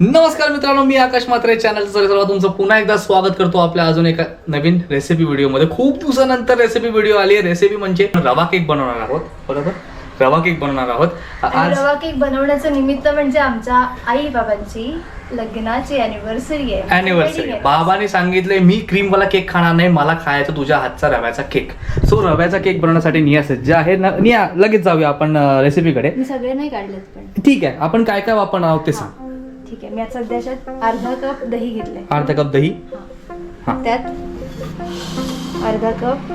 नमस्कार मित्रांनो मी आकाश मात्रे चॅनल सर्व तुमचं पुन्हा एकदा स्वागत करतो आपल्या अजून एका नवीन रेसिपी व्हिडिओमध्ये खूप दिवसानंतर रेसिपी व्हिडिओ आली आहे. रेसिपी म्हणजे रवा केक बनवणार आहोत. बरोबर? रवा केक बनवणार आहोत. आज रवा केक बनवण्याचं निमित्त म्हणजे आमच्या आई बाबांची लग्नाची अॅनिव्हर्सरी आहे. अॅनिव्हर्सरी बाबाने सांगितले मी क्रीम वाला केक खाणार नाही. मला खायचा तुझ्या हातचा रव्याचा केक सो रव्याचा केक बनवण्यासाठी निया सज्ज आहे. ना- निया लगेच जाऊया आपण रेसिपीकडे सगळे नाही काढलेत पण. ठीक आहे. आपण काय काय वापरणार आहोत ते सांग. ठीक आहे. मी आता सध्याच्यात अर्धा कप दही घेतलंय. अर्धा कप दही? हा. त्यात अर्धा कप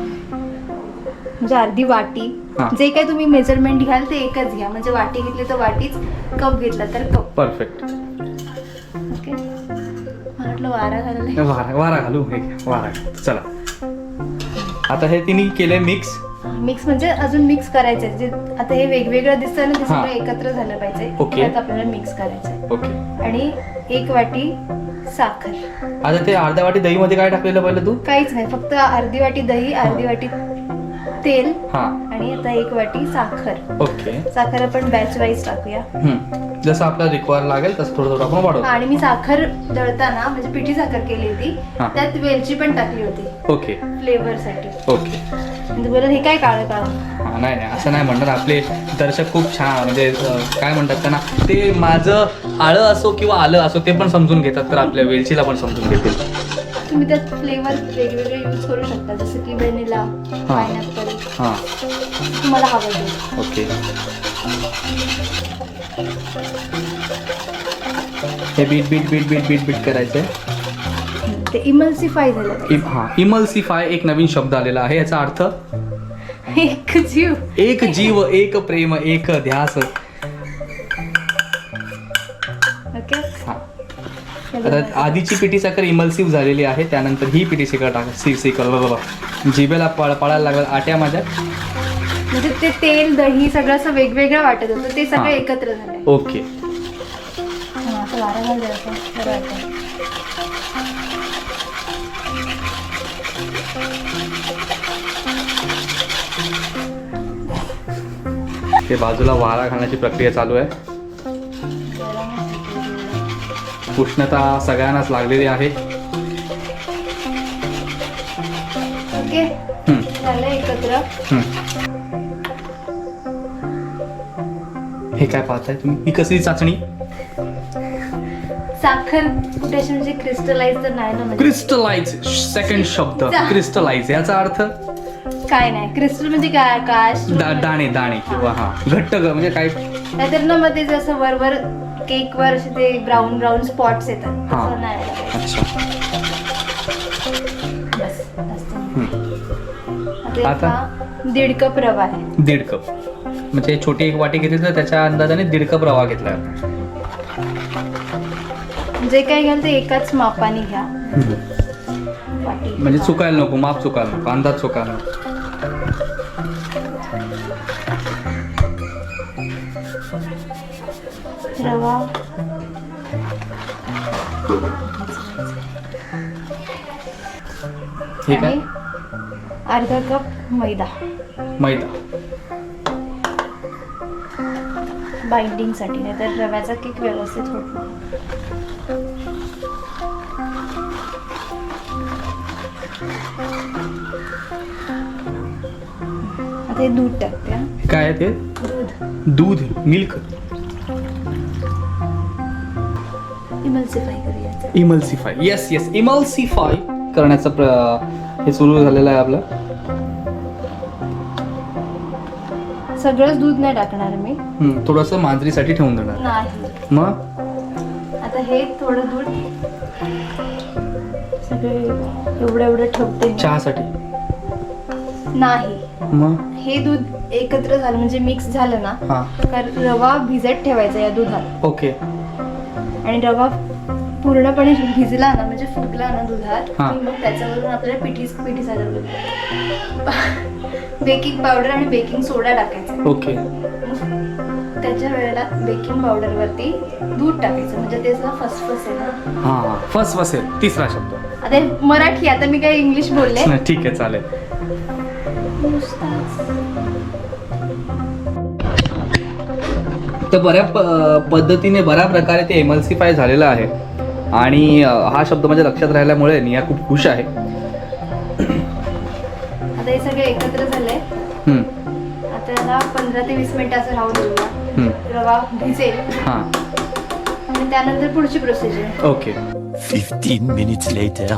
म्हणजे अर्धी वाटी. हा. जे काही तुम्ही मेजरमेंट घ्याल ते एकच घ्या. म्हणजे वाटी घेतली तर वाटीच कप घेतला तर कप. Perfect okay. मला वाटलं वारा घाललाय वारा वारा घालू. हे घ्या, वारा घालू. चला. आता हे तिने केलंय मिक्स मिक्स म्हणजे अजून मिक्स करायचंय. जे आता हे वेगवेगळं दिसतंय ना ते. सगळं एकत्र झालं पाहिजे. ओके. त्यात आपल्याला मिक्स करायचंय. ओके. आणि एक वाटी साखर. आता ते अर्ध्या वाटी दही मध्ये काय टाकलेलं पहिलं तू? काहीच नाही फक्त अर्धी वाटी दही अर्धी वाटी तेल हा. आणि आता एक वाटी साखर. ओके. साखर आपण बॅच वाईज टाकूया. हम्म. जसं आपल्याला रिक्वायर लागेल तसं थोडं थोडं आपण वाढवतो आणि मी साखर दळताना म्हणजे पिठी साखर केली होती हा. त्यात वेलची पण टाकली होती. ओके. फ्लेवर साठी. ओके. बोलत हे काय काळं काळं हा नाही नाही असं नाही म्हणणार. आपले दर्शक खूप छान म्हणजे काय म्हणतात त्यांना ते माझं आळं असो किंवा आलं असो ते पण समजून घेतात. तर आपल्या वेलचीला पण समजून घेतील. तुम्ही त्यात फ्लेवर वेगवेगळे यूज करू शकता. जसं की व्हॅनिला पायनॅपल हां. तुम्हाला हवं ते. ओके. हे beat beat beat beat beat beat करायचं आहे ते इमल्सिफाय झालं. हा इमल्सिफाय एक नवीन शब्द आलेला आहे. याचा अर्थ एक जीव. एक जीव एक प्रेम एक ध्यास. ओके. हा आता आधीची पिठी साखर इमल्सिव्ह झालेली आहे त्यानंतर ही पिठी साखर टाक सी साखर बाबा जिभेला पळ पळायला लागला आट्या माझ्या. म्हणजे ते तेल दही सगळं असं वेगवेगळं वाटत होतं ते सगळं हा. एकत्र झालंय. ओके. हा, असं वारा घाल जरासं. बरं वाटतं. ते बाजूला वारा घालण्याची प्रक्रिया चालू आहे. उष्णता सगळ्यांनाच लागलेली आहे. ओके. हम्म, झालं एकत्र. हम्म. हे काय पाहताय तुम्ही? ही कसली चाचणी? साखर म्हणजे क्रिस्टलाइज तर नाही ना म्हणजे. क्रिस्टलाइज सेकंड शब्द. क्रिस्टलाइज याचा अर्थ? काय नाही. क्रिस्टल म्हणजे काय? आकाश दा- दाणे दाणे किंवा हा घट्ट ग- म्हणजे काय? नाहीतर ना मध्ये जसं वरवर केक वर असे ते ब्राऊन ब्राऊन स्पॉट्स येतात. हा. तसं नाही. आलं पाहिजे. अच्छा. बस जास्त नाही. हम्म. आता आता? हा दीड कप रवा आहे. दीड कप. म्हणजे छोटी एक वाटी घेतली तर त्याच्या अंदाजाने दीड कप रवा घेतला. जे काही घ्याल ते एकाच मापाने घ्या. वाटी. म्हणजे चुकायला नको माप चुकायला नको अंदाज चुकायला नको. रवा. हे काय? आणि अर्धा कप मैदा. मैदा. बाइंडिंगसाठी नाही तर रव्याचा केक व्यवस्थित होत नाही. हे दूध टाकते हा. काय आहे ते? दूध दूध मिल्क. इमल्सिफाय करूया. इमल्सिफाय. येस येस इमल्सिफाय करण्याचं प्र हे सुरू झालेलं आहे आपलं. सगळंच दूध नाही टाकणार मी. हम्म, थोडंसं मांजरीसाठी ठेवून देणार. नाही. मग? आता हे थोडं दूध सगळे एवढं एवढं ठेवते मी. चहासाठी. नाही. मग? हे दूध एकत्र झालं म्हणजे मिक्स झालं ना हा. तर रवा भिजत ठेवायचा या दुधात ओके. आणि रवा पूर्णपणे भिजला ना म्हणजे फुगला ना दुधात हा. की मग त्याच्यावरून आपल्याला पिठी पिठी साजर बेकिंग पावडर आणि बेकिंग सोडा टाकायचा. ओके. त्याच्या वेळेला बेकिंग पावडरवरती दूध टाकायचं म्हणजे ते असं फसफस आहे ना. हा फर्स्ट बसेल तिसरा शब्द. आता हे मराठी आता मी काही इंग्लिश बोलले? ठीक आहे चालेल. तर बऱ्या प- पद्धतीने बऱ्या प्रकारे ते एमल्सिफाय झालेलं आहे. आणि हा शब्द माझ्या लक्षात राहिल्यामुळे निया खूप खुश आहे. आता हे सगळे एकत्र झालंय हम्म, आता याला पंधरा ते वीस मिनिटं असं राहू देऊया. हम्म. रवा भिजेल. हां. आणि त्यानंतर पुढची प्रोसिजर ओके 15 minutes later.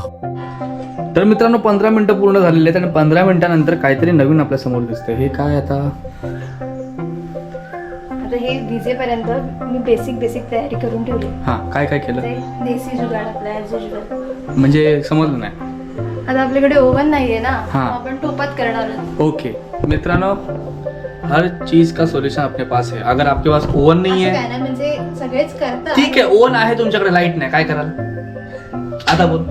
तर मित्रांनो पंधरा मिनिटं पूर्ण झालेले आहेत आणि पंधरा मिनिटानंतर काहीतरी नवीन आपल्यासमोर दिसतंय. हे काय आता? आता हे भिजेपर्यंत मी बेसिक बेसिक तयारी करून ठेवली. हां काय काय केलं? ते देसी जुगाड आपला म्हणजे समजलं नाही. आता आपल्याकडे ओव्हन नाहीये ना हा. मग आपण टोपात करणार आहोत. ओके. मित्रांनो हर चीज का सोल्यूशन अपने पास है अगर आपके पास ओवन नहीं असं है काय ना म्हणजे सगळेच करतात. ठीक आहे ओव्हन आहे तुमच्याकडे लाइट नाही. काय कराल? आता बोल.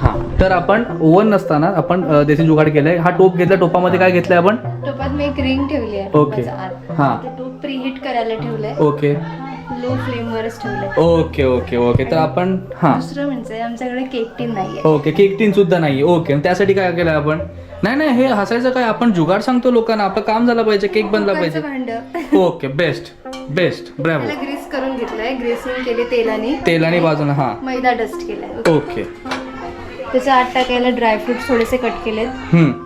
हा तर आपण ओव्हन नसताना आपण अ, देसी जुगाड केलंय. हा टोप घेतला टोपामध्ये काय घेतलंय आपण? टोपात मी एक रिंग ठेवली आहे ओके. टोपाच्या आत. हा. ते टोप प्रीहीट करायला ठेवलंय. ओके. लो फ्लेम वरच ठेवलंय. Okay okay okay. तर आपण हा. दुसरं म्हणजे आमच्याकडे केक टीन नाहीये. ओके केक टीन सुद्धा नाही ओके त्यासाठी काय केलं आपण? नाही नाही हे हसायचं काय? आपण जुगाड सांगतो लोकांना. आपलं काम झालं पाहिजे केक बनला कुकरचं पाहिजे. भांड. ओके बेस्ट बेस्ट त्याला ग्रीस करून घेतलंय. ग्रेसिंग केली तेलाने. तेलाने बाजून हा. मैदा डस्ट केलाय. ओके. त्याच्या आत टाकायला ड्रायफ्रुट्स थोडेसे कट केलेत.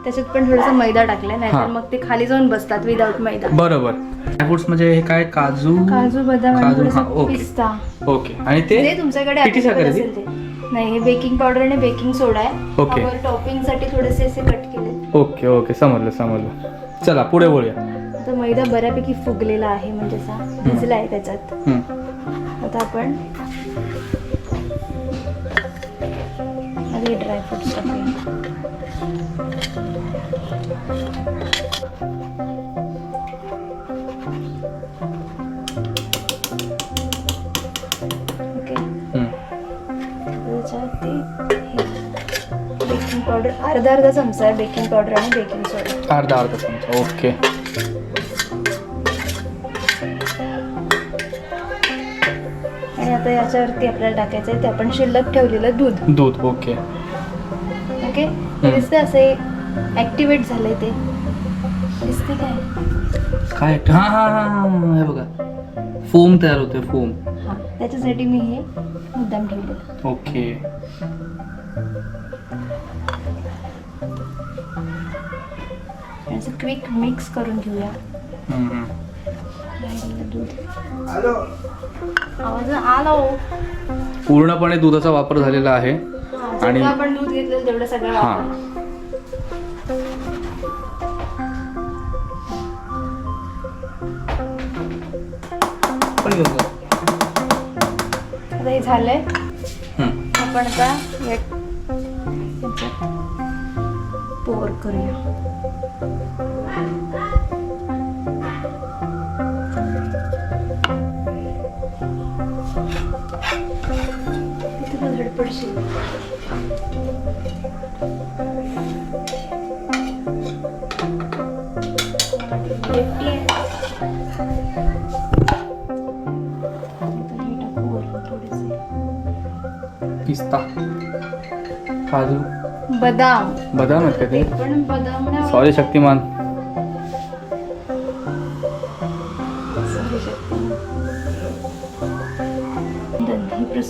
त्याच्यात पण थोडासा मैदा टाकलाय. नाहीतर मग ते खाली जाऊन बसतात विदाऊट मैदा. बरोबर. ड्रायफ्रुट्स म्हणजे हे काय? काजू? काजू बदाम आणि काजू, हा, थोडासा ओके. पिस्ता. ओके. आणि ते ते तुमच्याकडे पिठी साखर available आहे ती? असेल ते? नाही हे बेकिंग पावडर आणि बेकिंग सोडा आहे. ओके. टॉपिंगसाठी थोडेसे असे कट केले ओके ओके. समजलं समजलं. चला पुढे बोलूया. आता मैदा बऱ्यापैकी फुगलेला आहे म्हणजे असा भिजला आहे त्याच्यात. हम्म. आता आपण ड्रायफ्रुट्स हम्म. त्याच्यात ते बेकिंग पावडर अर्धा अर्धा चमचा आहे बेकिंग पावडर आणि बेकिंग सोडा अर्धा अर्धा चमचा ओके आणि आता याच्यावरती आपल्याला टाकायचं आहे ते आपण शिल्लक ठेवलेलं दूध. दूध ओके. ओके? दिसते असे ऍक्टिवेट झालंय ते. दिसते काय? काय हा हा हा हा बघा. फोम तयार होते फोम. हा त्याच्यासाठी मी हे मुद्दाम ठेवलेलं. ओके. क्विक मिक्स करून घेऊया. पूर्णपणे दुधाचा वापर झालेला आहे. आणि आपण दूध घेतलं तेवढं सगळं हा. हे झालंय. आपण आता पोर करूया. पिस्ता. काजू. बदाम. बदाम आहेत का ते? ते पण बदाम नाही सॉरी शक्तिमान.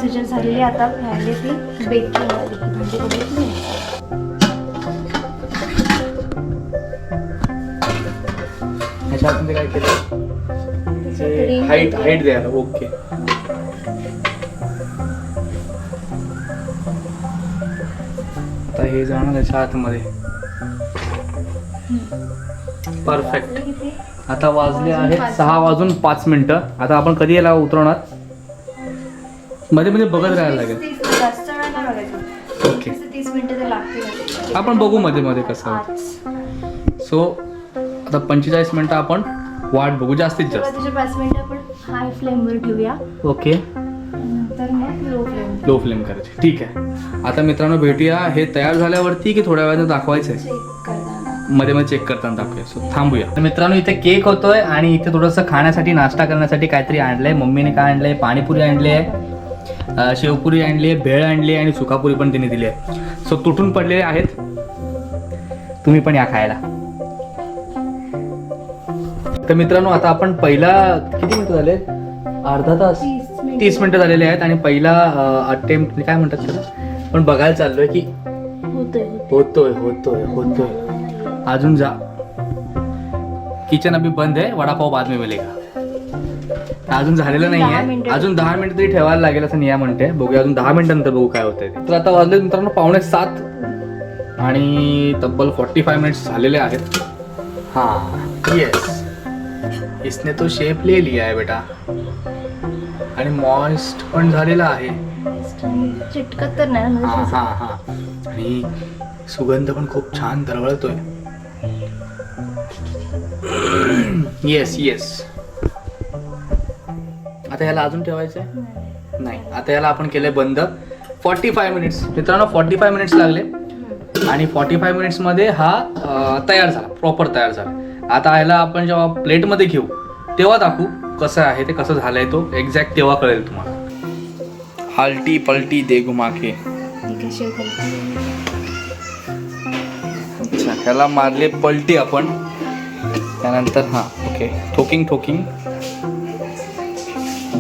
प्रोसिजर झालेली. आता राहिली ती बेकिंग म्हणजे काय केलं हाईट. हाईट द्यायला ओके आता हे जाणार त्याच्या आतमध्ये परफेक्ट? आता वाजले आहेत. सहा वाजून पाच मिनिटं आता आपण कधी याला उतरवणार मध्ये मध्ये बघत राहायला लागेल. तीस- तीस- जास्त वेळ नाही बघायचं. ओके. तीस ते तीस मिनिटं तर लागतील. आपण बघू मध्ये मध्ये कसं आज. सो आता पंचेचाळीस मिनिटं आपण वाट बघू जास्तीत जास्त. सुरुवातीचे पाच मिनिटं आपण हाय फ्लेमवर ठेवूया ओके. नंतर मग लो फ्लेम लो फ्लेम करायची. ठीक आहे. आता मित्रांनो भेटूया. हे तयार झाल्यावरती की थोड्या वेळाने दाखवायचं आहे चेक करताना. मध्ये मध्ये चेक करताना दाखवूया. सो थांबूया. तर मित्रांनो इथे केक होतोय आणि इथे थोडंसं खाण्यासाठी नाश्ता करण्यासाठी काहीतरी आणलंय. मम्मीने काय आणलंय? पाणीपुरी आणली आहे. शेवपुरी आणली आहे भेळ आणली आहे आणि सुकापुरी पण तिने दिली आहे. सो तुटून पडलेले आहेत. तुम्ही पण या खायला. तर मित्रांनो आता आपण पहिला किती मिनिटं झाले? अर्धा तास? तीस मिनिटं. झालेले आहेत आणि पहिला अटेम्प्ट काय म्हणतात त्याला? पण बघायला चाललोय की होतोय होतोय. होतोय अजून जा. किचन अभी बंद आहे वडापाव बाद में मिलेगा. अजून झालेलं नाहीये. अजून दहा मिनिटं तरी ठेवायला लागेल असं निया म्हणते. बघूया अजून दहा मिनिटांनंतर बघू काय होतंय. तर आता वाजले मित्रांनो पावणे सात. आणि तब्बल फॉर्टी फाय मिनिट्स झालेले आहेत. हा येस इसने तो शेप ले लिया है बेटा. आणि मॉइस्ट पण झालेला आहे. चिटकत तर नाही हा हा आणि सुगंध पण खूप छान दरवळतोय. येस येस आता ह्याला अजून ठेवायचं नाही. नाही आता याला आपण केलंय बंद. फॉर्टी फाय मिनिट्स मित्रांनो फॉर्टी फाय मिनिट्स लागले. आणि फॉर्टी फाय मिनिट्समध्ये हा तयार झाला. प्रॉपर तयार झाला. आता याला आपण जेव्हा प्लेटमध्ये घेऊ तेव्हा दाखवू कसं आहे ते कसं झालंय तो. एक्झॅक्ट तेव्हा कळेल तुम्हाला. हालटी पलटी दे घुमाके अच्छा ह्याला मारले पलटी आपण. त्यानंतर हां ओके ठोकिंग ठोकिंग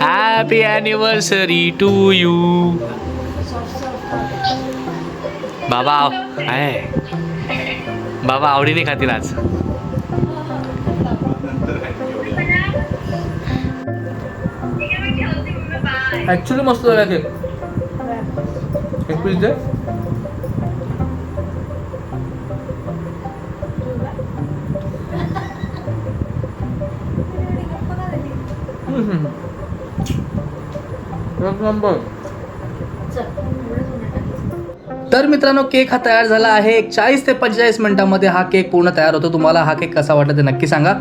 हॅपी अॅनिव्हर्सरी टू यू बाबा आहे बाबा आवडीने खातील आज. ऍक्च्युली मस्त झाला केक एक पीस दे. एक नंबर तर मित्रांनो केक हा तयार झाला आहे. एक चाळीस ते पंचेचाळीस मिनिटांमध्ये हा केक पूर्ण तयार होतो. तुम्हाला हा केक कसा वाटला ते नक्की सांगा.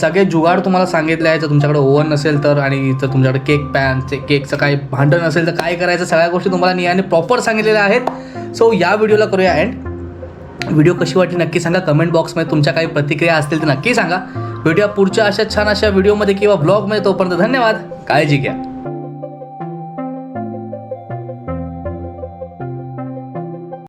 सगळे जुगाड तुम्हाला सांगितले आहे. जर तुमच्याकडे ओव्हन नसेल तर आणि जर तुमच्याकडे केक पॅन ते केकचं काही भांडण नसेल तर काय करायचं सगळ्या गोष्टी तुम्हाला नियाने प्रॉपर सांगितलेल्या आहेत. सो या व्हिडिओला करूया एंड व्हिडिओ कशी वाटली नक्की सांगा. कमेंट बॉक्समध्ये तुमच्या काही प्रतिक्रिया असतील तर नक्की सांगा. भेटूया पुढच्या अशा छान अशा व्हिडिओमध्ये किंवा ब्लॉगमध्ये तोपर्यंत धन्यवाद. काळजी घ्या.